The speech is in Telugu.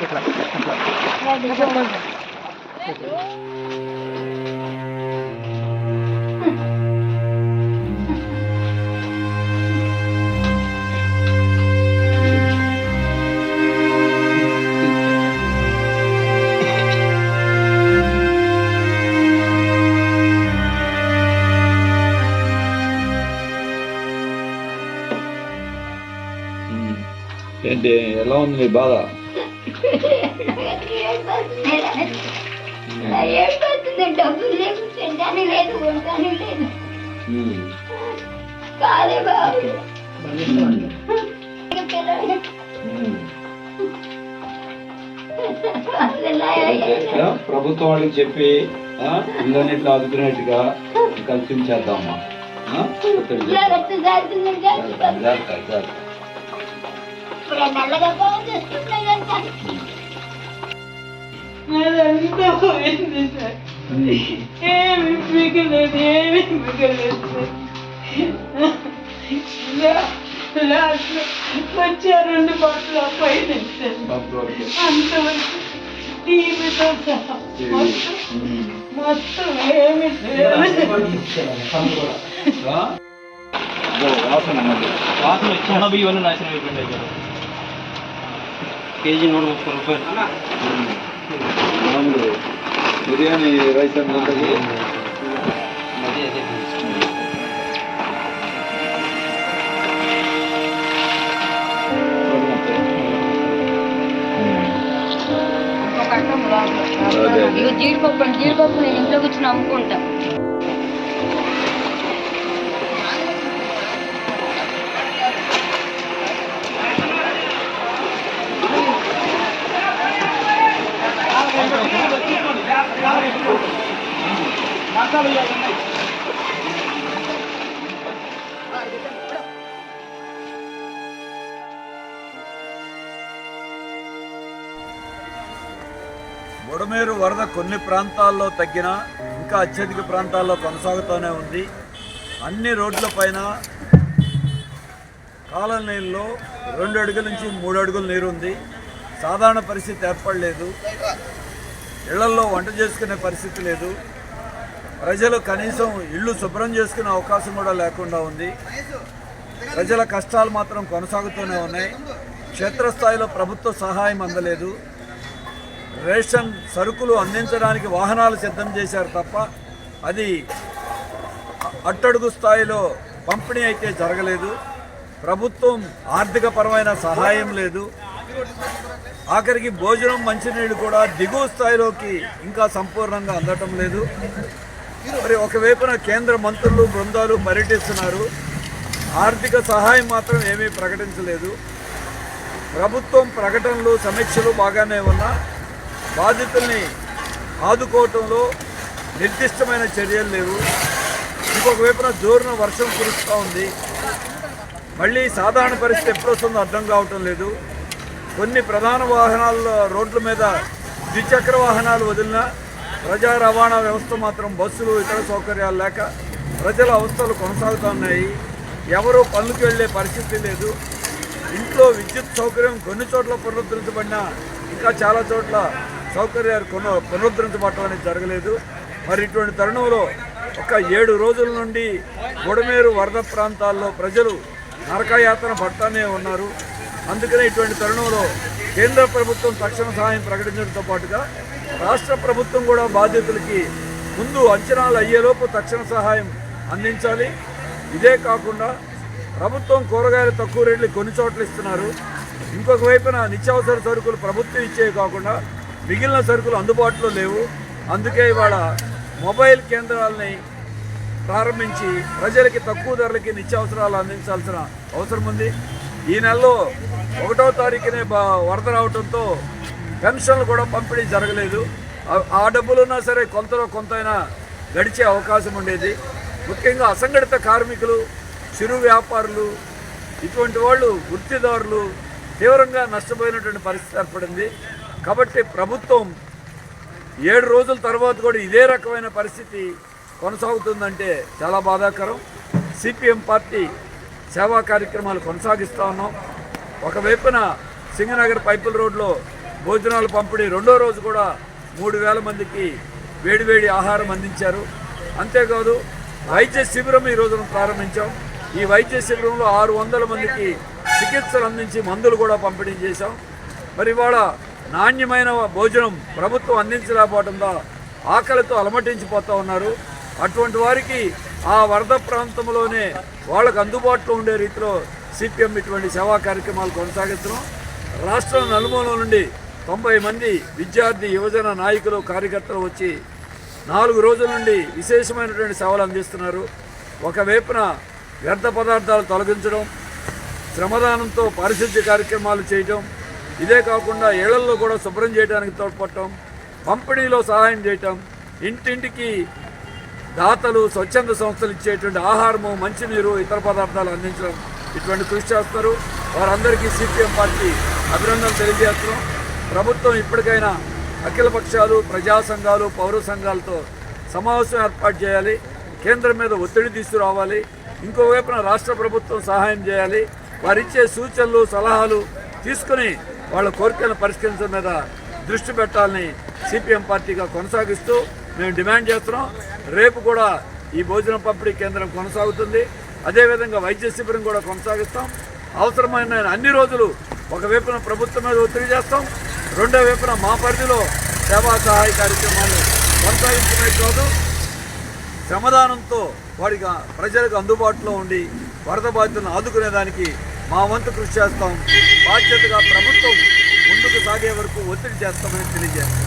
Ini lawan Bekle. డబ్బులు లేవు లేదు లేదు కాదే బాబు ప్రభుత్వం వాళ్ళకి చెప్పి ఆ, పిల్లన్నిట్లో ఆదుకునేట్టుగా కలిసి చేద్దామా ఆ? ఒత్తిడి చేద్దాం. జాగ్రత్త జాగ్రత్త జాగ్రత్త జాగ్రత్త, జాగ్రత్త. ఇప్పుడు నల్లగా బాగు చేసుకుంటున్నాయి కనుక అదంతా పోయింది సార్ ఏమి మిగలేదు ఏమి మిగలేదు లాస్ట్ వచ్చే రెండు బట్టలు పోయినాయి సార్ అప్పటివరకు. అంతవరకు టీవీతో సహా మొత్తం ఉమ్. మొత్తం ఏమి లేదు ఆ? ఇదో వాసన మరి. వాసన వచ్చి ఎనభై ఇవన్నీ నాశనం అయిపోయింది కేజీ నూట ముప్పై రూపాయలు. మామూలు బిర్యానీ రైస్ జీడిపప్పు జీడిపప్పు నేను ఇంట్లో కూర్చొని అమ్ముకుంటా. బుడమేరు వరద కొన్ని ప్రాంతాల్లో తగ్గినా ఇంకా అత్యధిక ప్రాంతాల్లో కొనసాగుతూనే ఉంది. అన్ని రోడ్లపైన కాలనీల్లో రెండు అడుగుల నుంచి మూడు అడుగుల నీరు ఉంది. సాధారణ పరిస్థితి ఏర్పడలేదు. ఇళ్ళలో వంట చేసుకునే పరిస్థితి లేదు. ప్రజలు కనీసం ఇళ్ళు శుభ్రం చేసుకునే అవకాశం కూడా లేకుండా ఉంది. ప్రజల కష్టాలు మాత్రం కొనసాగుతూనే ఉన్నాయి. క్షేత్రస్థాయిలో ప్రభుత్వ సహాయం అందలేదు. రేషన్ సరుకులు అందించడానికి వాహనాలు సిద్ధం చేశారు తప్ప అది అట్టడుగు స్థాయిలో పంపిణీ అయితే జరగలేదు. ప్రభుత్వం ఆర్థికపరమైన సహాయం లేదు. ఆఖరికి భోజనం మంచినీళ్ళు కూడా దిగువ స్థాయిలోకి ఇంకా సంపూర్ణంగా అందటం లేదు. మరి ఒకవైపున కేంద్ర మంత్రులు బృందాలు పర్యటిస్తున్నారు. ఆర్థిక సహాయం మాత్రం ఏమీ ప్రకటించలేదు. ప్రభుత్వం ప్రకటనలు సమీక్షలు బాగానే ఉన్నా బాధితుల్ని ఆదుకోవటంలో నిర్దిష్టమైన చర్యలు లేవు. ఇంకొక వైపున జోరున వర్షం కురుస్తూ ఉంది. మళ్ళీ సాధారణ పరిస్థితి ఎప్పుడు వస్తుందో అర్థం కావటం లేదు. కొన్ని ప్రధాన వాహనాల రోడ్ల మీద ద్విచక్ర వాహనాలు వదిలినా ప్రజా రవాణా వ్యవస్థ మాత్రం బస్సులు ఇతర సౌకర్యాలు లేక ప్రజల అవస్థలు కొనసాగుతున్నాయి. ఎవరూ పనులకు వెళ్ళే పరిస్థితి లేదు. ఇంట్లో విద్యుత్ సౌకర్యం కొన్ని చోట్ల పునరుద్ధరించబడినా ఇంకా చాలా చోట్ల సౌకర్యాలు కొన పునరుద్ధరించబడటం అనేది జరగలేదు. మరి ఇటువంటి తరుణంలో ఒక ఏడు రోజుల నుండి బుడమేరు వరద ప్రాంతాల్లో ప్రజలు నరకయాతన పడతానే ఉన్నారు. అందుకనే ఇటువంటి తరుణంలో కేంద్ర ప్రభుత్వం తక్షణ సహాయం ప్రకటించడంతో పాటుగా రాష్ట్ర ప్రభుత్వం కూడా బాధితులకి ముందు అంచనాలు అయ్యేలోపు తక్షణ సహాయం అందించాలి. ఇదే కాకుండా ప్రభుత్వం కూరగాయలు తక్కువ రేట్లు కొన్ని చోట్ల ఇస్తున్నారు. ఇంకొక వైపున నిత్యావసర సరుకులు ప్రభుత్వం ఇచ్చేవి కాకుండా మిగిలిన సరుకులు అందుబాటులో లేవు. అందుకే ఇవాళ మొబైల్ కేంద్రాలని ప్రారంభించి ప్రజలకి తక్కువ ధరలకి నిత్యావసరాలు అందించాల్సిన అవసరం ఉంది. ఈ నెలలో ఒకటో తారీఖునే బా వరద రావడంతో పెన్షన్లు కూడా పంపిణీ జరగలేదు. ఆ- డబ్బులున్నా సరే కొంతలో కొంతైనా గడిచే అవకాశం ఉండేది. ముఖ్యంగా అసంఘటిత కార్మికులు చిరు వ్యాపారులు ఇటువంటి వాళ్ళు వృత్తిదారులు తీవ్రంగా నష్టపోయినటువంటి పరిస్థితి ఏర్పడింది. కాబట్టి ప్రభుత్వం ఏడు రోజుల తర్వాత కూడా ఇదే రకమైన పరిస్థితి కొనసాగుతుందంటే చాలా బాధాకరం. సిపిఎం పార్టీ సేవా కార్యక్రమాలు కొనసాగిస్తూ ఉన్నాం. ఒకవైపున సింగనగర్ పైపుల్ రోడ్లో భోజనాలు పంపిణీ రెండో రోజు కూడా మూడు వేల మందికి వేడివేడి ఆహారం అందించారు. అంతేకాదు వైద్య శిబిరం ఈ రోజున ప్రారంభించాం. ఈ వైద్య శిబిరంలో ఆరు వందల మందికి చికిత్సలు అందించి మందులు కూడా పంపిణీ చేశాం. మరి ఇవాళ నాణ్యమైన భోజనం ప్రభుత్వం అందించలేకపోవడంతో ఆకలితో అలమటించిపోతూ ఉన్నారు. అటువంటి వారికి ఆ వరద ప్రాంతంలోనే వాళ్ళకు అందుబాటులో ఉండే రీతిలో సిపిఎం ఇటువంటి సేవా కార్యక్రమాలు కొనసాగిస్తున్నాం. రాష్ట్రం నలుమూల నుండి తొంభై మంది విద్యార్థి యువజన నాయకులు కార్యకర్తలు వచ్చి నాలుగు రోజుల నుండి విశేషమైనటువంటి సేవలు అందిస్తున్నారు. ఒకవైపున వ్యర్థ పదార్థాలు తొలగించడం శ్రమదానంతో పారిశుద్ధ్య కార్యక్రమాలు చేయటం ఇదే కాకుండా ఏళ్ళలో కూడా శుభ్రం చేయడానికి తోడ్పడటం పంపిణీలో సహాయం చేయటం ఇంటింటికి దాతలు స్వచ్ఛంద సంస్థలు ఇచ్చేటువంటి ఆహారము మంచినీరు ఇతర పదార్థాలు అందించడం ఇటువంటి కృషి చేస్తారు. వారందరికీ సిపిఎం పార్టీ అభినందనలు తెలియజేస్తున్నాం. ప్రభుత్వం ఇప్పటికైనా అఖిల పక్షాలు ప్రజా సంఘాలు పౌర సంఘాలతో సమావేశం ఏర్పాటు చేయాలి. కేంద్రం మీద ఒత్తిడి తీసుకురావాలి. ఇంకోవైపున రాష్ట్ర ప్రభుత్వం సహాయం చేయాలి. వారిచ్చే సూచనలు సలహాలు తీసుకుని వాళ్ళ కోరికలను పరిష్కరించడం మీద దృష్టి పెట్టాలని సిపిఎం పార్టీగా కొనసాగిస్తూ మేము డిమాండ్ చేస్తున్నాం. రేపు కూడా ఈ భోజనం పంపిణీ కేంద్రం కొనసాగుతుంది. అదేవిధంగా వైద్య శిబిరం కూడా కొనసాగిస్తాం. అవసరమైన అన్ని రోజులు ఒకవైపున ప్రభుత్వం మీద ఒత్తిడి చేస్తాం. రెండో వైపున మా పరిధిలో సేవా సహాయ కార్యక్రమాలు కొనసాగించడమే కాదు శ్రమదానంతో వాడికి ప్రజలకు అందుబాటులో ఉండి వరద బాధితులను ఆదుకునేదానికి మా వంతు కృషి చేస్తాం. బాధ్యతగా ప్రభుత్వం ముందుకు సాగే వరకు ఒత్తిడి చేస్తామని తెలియజేస్తాం.